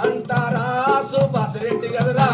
అంటారా సుభాష్ రెడ్డి కదరా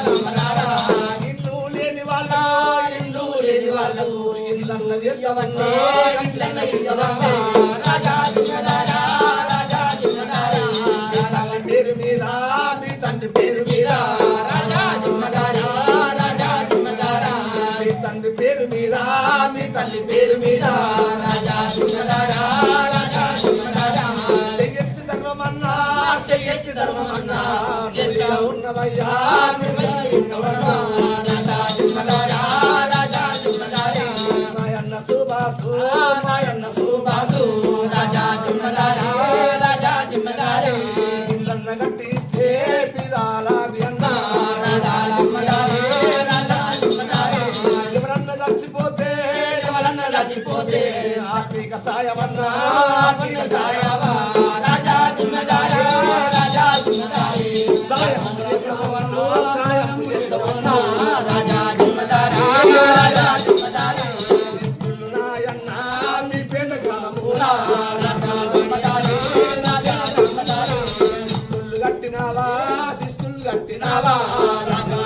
జిమ్మదార ఇల్లు లేని వాళ్ళు లేని వాళ్ళకు ఇల్లన్న చేస్తామన్నా ఇంట్లన్న ఇచ్చవమ్మ తల్లి పేరు మీద రాజా జిమ్మదార రాజా జిమ్మదార చెయ్యెత్తి ధర్మమన్నా చెయ్యెత్తి ధర్మమన్నా. చేస్తా ఉన్నవయ్యా మాయన్న సుబాసు మాయన్న సుబాసు ఆత్మిక సాయమన్న ఆత్మిక సాయమ రాజా జిమ్మదారా రాజా జిమ్మదారి సాయం చేస్తామన్నా సాయం చేస్తామన్నా రాజా జిమ్మదారా రాజా జిమ్మదారి స్కూల్ నాయన్న మీ పేట గ్రామము రాజా జిమ్మదారి రాజా జిమ్మదారి స్కూల్ కట్టినావా స్కూల్ కట్టినావా రాజా